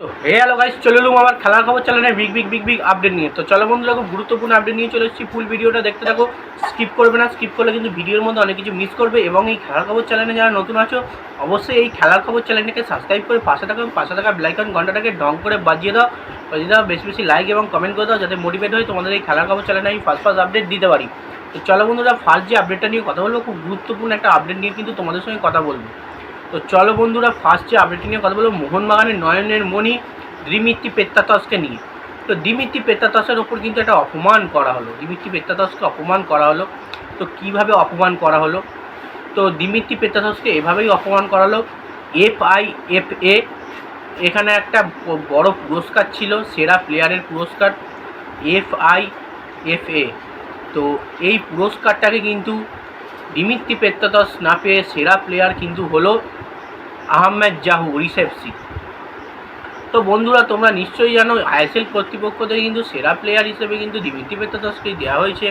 তো হে hello guys চলে এলুম আমার খেলার খবর চ্যানেলে big big big big update নিয়ে। তো চলো বন্ধুরা, খুব গুরুত্বপূর্ণ আপডেট নিয়ে চলে এসেছি। ফুল ভিডিওটা দেখতে থাকো স্কিপ করবে না স্কিপ করলে কিন্তু ভিডিওর মধ্যে অনেক কিছু মিস করবে এবং এই খেলার খবর চ্যানেলে যারা নতুন আছো, অবশ্যই এই খেলার খবর চ্যানেলটাকে সাবস্ক্রাইব করে পাশে থাকা পাশে থাকা ব্লাইকন ঘন্টাটাকে ডং করে বাজিয়ে দাও। বাজিয়ে দাও, বেশি বেশি লাইক এবং কমেন্ট করে দাও, যাতে মোটিভেট হয় তোমাদের এই খেলার খবর চ্যানেলে আমি ফার্স্ট ফার্স্ট আপডেট দিতে পারি। তো চলো বন্ধুরা ফার্স্ট যে আপডেটটা নিয়ে কথা বলব, খুব গুরুত্বপূর্ণ একটা আপডেট নিয়ে কিন্তু তোমাদের সঙ্গে কথা বলব। তো চলো বন্ধুরা ফার্স্ট যে আপডেট নিয়ে কথা বলব, মোহনবাগানের নয়নের মণি দিমিত্রি পেত্তাতসকে নিয়ে। তো দিমিত্রি পেত্তাতসের ওপর কিন্তু একটা অপমান করা হলো। দিমিত্রি পেত্তাতসকে অপমান করা হলো। তো কীভাবে অপমান করা হলো? তো দিমিত্রি পেত্তাতসকে এভাবেই অপমান করা হলো। এফ আই এফ এ এখানে একটা বড় পুরস্কার ছিল, সেরা প্লেয়ারের পুরস্কার এফ আই এফ এ তো এই পুরস্কারটাকে কিন্তু দিমিত্রি পেত্তাতস না পেয়ে সেরা প্লেয়ার কিন্তু হলো আহমেদ জাহু রিসেপসি তো বন্ধুরা, তোমরা নিশ্চয়ই জানো, আইএসএল কর্তৃপক্ষ থেকে কিন্তু সেরা প্লেয়ার হিসেবে কিন্তু দিমিত্রি পেত্তাতসকেই দেওয়া হয়েছে।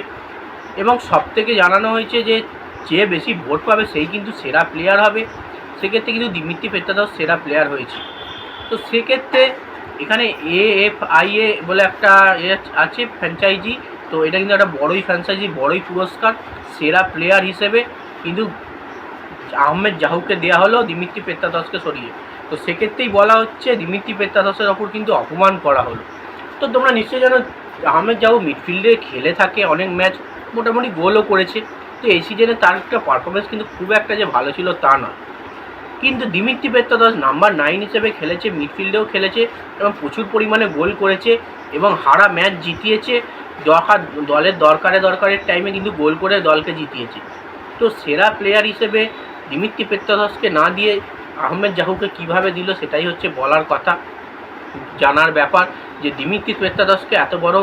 এবং সব থেকে জানানো হয়েছে যে যে বেশি ভোট পাবে সেই কিন্তু সেরা প্লেয়ার হবে। সেক্ষেত্রে কিন্তু দিমিত্রি পেত্তাতস সেরা প্লেয়ার হয়েছে। তো সেক্ষেত্রে এখানে এ এফ আই এ বলে একটা আছে ফ্র্যাঞ্চাইজি তো এটা কিন্তু একটা বড়ই ফ্র্যাঞ্চাইজি বড়ই পুরস্কার, সেরা প্লেয়ার হিসেবে কিন্তু আহমেদ জাহুকে দেওয়া হলো, দিমিত্রি পেত্তাতসকে সরিয়ে। তো সেক্ষেত্রেই বলা হচ্ছে, দিমিত্রি পেত্তাতসের ওপর কিন্তু অপমান করা হলো। তো তোমরা নিশ্চয়ই জানো, আহমেদ জাহু মিডফিল্ডে খেলে থাকে, অনেক ম্যাচ মোটামুটি গোলও করেছে। তো এই সিজনে তার একটা পারফরমেন্স কিন্তু খুব একটা যে ভালো ছিল তা নয়। কিন্তু দিমিত্রি পেত্তাদস নাম্বার নাইন হিসেবে খেলেছে, মিডফিল্ডেও খেলেছে এবং প্রচুর পরিমাণে গোল করেছে এবং হারা ম্যাচ জিতিয়েছে। দরকার, দলের দরকারে দরকারের টাইমে কিন্তু গোল করে দলকে জিতিয়েছে। তো সেরা প্লেয়ার হিসেবে দিমিত্রি পেত্তাদসকে না দিয়ে আহমেদ জাহুকে কীভাবে দিল সেটাই হচ্ছে বলার কথা। জানার ব্যাপার যে দিমিত্রি পেত্তাদসকে এত বড়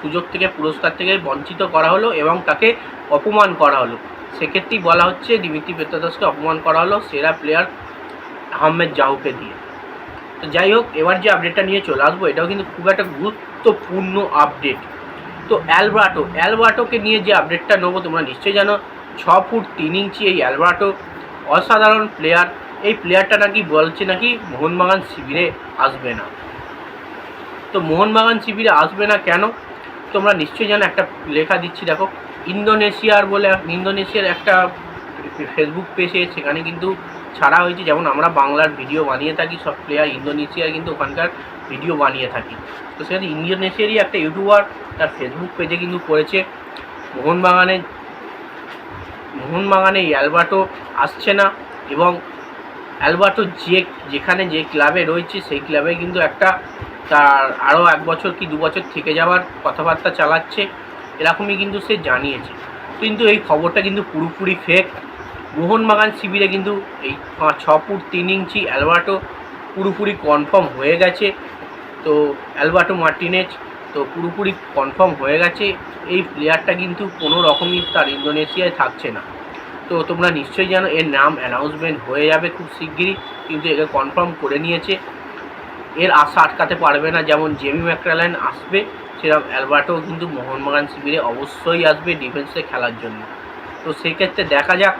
সুযোগ থেকে, পুরস্কার থেকে বঞ্চিত করা হলো এবং তাকে অপমান করা হলো। সেক্ষেত্রেই বলা হচ্ছে দিমিত্রি পেত্তাদসকে অপমান করা হলো সেরা প্লেয়ার আহমেদ জাহুকে দিয়ে। তো যাই হোক, এবার যে আপডেটটা নিয়ে চলে আসব, এটাও কিন্তু খুব একটা গুরুত্বপূর্ণ আপডেট তো অ্যালবার্টো অ্যালবার্টোকে নিয়ে যে আপডেটটা নেব, তোমরা নিশ্চয়ই জানো। ছ ফুট তিন ইঞ্চি এই অ্যালবার্টো। অসাধারণ প্লেয়ার এই প্লেয়ারটা নাকি বলছে নাকি মোহনবাগান শিবিরে আসবে না। তো মোহনবাগান শিবিরে আসবে না কেন? তোমরা নিশ্চয়ই জানো একটা লেখা দিচ্ছি, দেখো। ইন্দোনেশিয়ার বলে, ইন্দোনেশিয়ার একটা ফেসবুক পেজে সেখানে কিন্তু ছাড়া হয়েছে। যেমন আমরা বাংলার ভিডিও বানিয়ে থাকি, সব প্লেয়ার ইন্দোনেশিয়ার কিন্তু ওখানকার ভিডিও বানিয়ে থাকি। তো সেখানে ইন্দোনেশিয়ারই একটা ইউটিউবার তার ফেসবুক পেজে কিন্তু করেছে মোহনবাগানে মোহনবাগানে অ্যালবার্টো আসছে না এবং অ্যালবার্টো যে যেখানে যে ক্লাবে রয়েছে সেই ক্লাবে কিন্তু একটা তার আরও এক বছর কি দু বছর থেকে যাওয়ার কথাবার্তা চালাচ্ছে, এরকমই কিন্তু সে জানিয়েছে। কিন্তু এই খবরটা কিন্তু পুরোপুরি ফেক মোহনবাগান শিবিরে কিন্তু এই ছ ফুট তিন ইঞ্চি অ্যালবার্টো পুরোপুরি কনফার্ম হয়ে গেছে। তো অ্যালবার্টো মার্টিনেজ তো পুরোপুরি কনফার্ম হয়ে গেছে। এই প্লেয়ারটা কিন্তু কোনো রকমই তার ইন্দোনেশিয়ায় থাকছে না। তো তোমরা নিশ্চয়ই জানো, এর নাম অ্যানাউন্সমেন্ট হয়ে যাবে খুব শিগগিরই, কিন্তু একে কনফার্ম করে নিয়েছে। এর আশা আটকাতে পারবে না, যেমন জেমি ম্যাকরালাইন আসবে, সেরকম অ্যালবার্টো কিন্তু মোহনবাগান শিবিরে অবশ্যই আসবে ডিফেন্সে খেলার জন্য। তো সেক্ষেত্রে দেখা যাক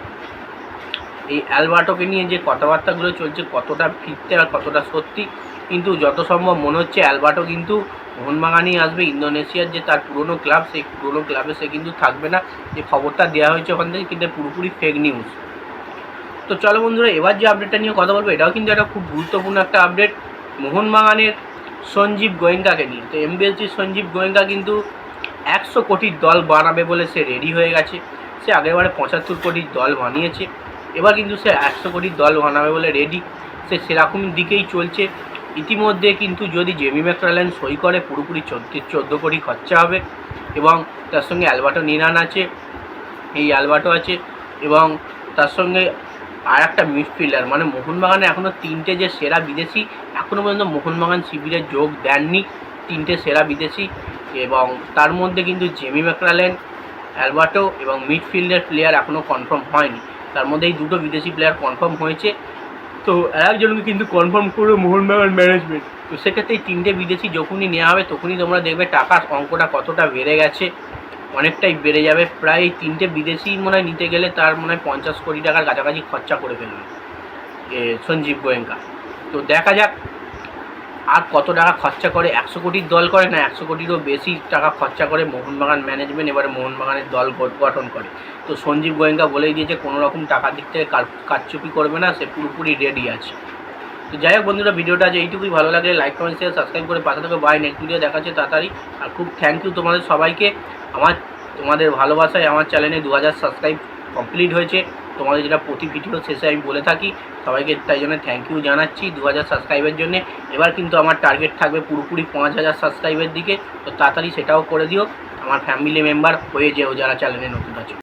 এই অ্যালবার্টোকে নিয়ে যে কথাবার্তাগুলো চলছে, কতটা ফিরতে আর কতটা সত্যি, কিন্তু যত সম্ভব মনে হচ্ছে অ্যালবার্টো কিন্তু মোহনবাগানই আসবে। ইন্দোনেশিয়ার যে তার পুরনো ক্লাব, সেই পুরনো ক্লাবে সে কিন্তু থাকবে না। যে খবরটা দেওয়া হয়েছে ওখান থেকে কিন্তু পুরোপুরি ফেক নিউজ তো চলো বন্ধুরা, এবার যে আপডেটটা নিয়ে কথা বলব, এটাও কিন্তু একটা খুব গুরুত্বপূর্ণ একটা আপডেট মোহনবাগানের সঞ্জীব গোয়েঙ্কাকে নিয়ে, তো এমবিএলসির সঞ্জীব গোয়েঙ্কা কিন্তু একশো কোটির দল বানাবে বলে সে রেডি হয়ে গেছে। সে আগেরবারে পঁচাত্তর কোটির দল বানিয়েছে। এবার কিন্তু সে একশো কোটির দল বানাবে বলে রেডি সে সেরকম দিকেই চলছে। ইতিমধ্যে কিন্তু যদি জেমি ম্যাকরালেন সই করে, পুরোপুরি চোদ্দ, চোদ্দ কোটি খরচা হবে এবং তার সঙ্গে অ্যালবার্টো নিনান আছে, এই অ্যালবার্টো আছে এবং তার সঙ্গে আর একটা মিডফিল্ডার মানে মোহনবাগানে এখনও তিনটে যে সেরা বিদেশি এখনও পর্যন্ত মোহনবাগান শিবিরে যোগ দেননি তিনটে সেরা বিদেশি এবং তার মধ্যে কিন্তু জেমি ম্যাকরালেন অ্যালবার্টো এবং মিডফিল্ডের প্লেয়ার এখনও কনফার্ম হয়নি। তার মধ্যে এই দুটো বিদেশি প্লেয়ার কনফার্ম হয়েছে। তো একজনকে কিন্তু কনফার্ম করবে মোহনবাগান ম্যানেজমেন্ট তো সেক্ষেত্রে এই তিনটে বিদেশি যখনই নেওয়া হবে, তখনই তোমরা দেখবে টাকার অঙ্কটা কতটা বেড়ে গেছে, অনেকটাই বেড়ে যাবে। প্রায় তিনটে বিদেশি মনে হয় নিতে গেলে তার মনে হয় পঞ্চাশ কোটি টাকার কাছাকাছি খরচা করে ফেলবে সঞ্জীব গোয়েঙ্কা। তো দেখা যাক আর কত টাকা খরচা করে? একশো কোটির দল করে না, একশো কোটিরও বেশি টাকা খরচা করে মোহনবাগান ম্যানেজমেন্ট এবারে মোহনবাগানের দল গঠ- গঠন করে। তো সঞ্জীব গোয়েঙ্কা বলেই দিয়েছে, কোনো রকম টাকার দিক থেকে কার- কারচুপি করবে না, সে পুরোপুরি রেডি আছে। তো যাই হোক বন্ধুরা, ভিডিওটা যে এইটুকুই। ভালো লাগলে লাইক কমেন্ট শেয়ার সাবস্ক্রাইব করে পাশে থেকে। বাই নেক্সট ভিডিও দেখাচ্ছে তাড়াতাড়ি। আর খুব থ্যাংক ইউ তোমাদের সবাইকে। আমার তোমাদের ভালোবাসায় আমার চ্যানেলে দু হাজার সাবস্ক্রাইব কমপ্লিট হয়েছে। তোমাদের যেটা প্রতি ভিডিও শেষে আমি বলে থাকি, সবাইকে তাই জন্য থ্যাংক ইউ জানাচ্ছি দু হাজার সাবস্ক্রাইবের জন্য। এবার কিন্তু আমার টার্গেট থাকবে পুরোপুরি পাঁচ হাজার সাবস্ক্রাইবের দিকে। তো তাড়াতাড়ি সেটাও করে দিও। আমার ফ্যামিলি মেম্বার হয়ে যেও যারা চ্যানেলে নতুন আছে।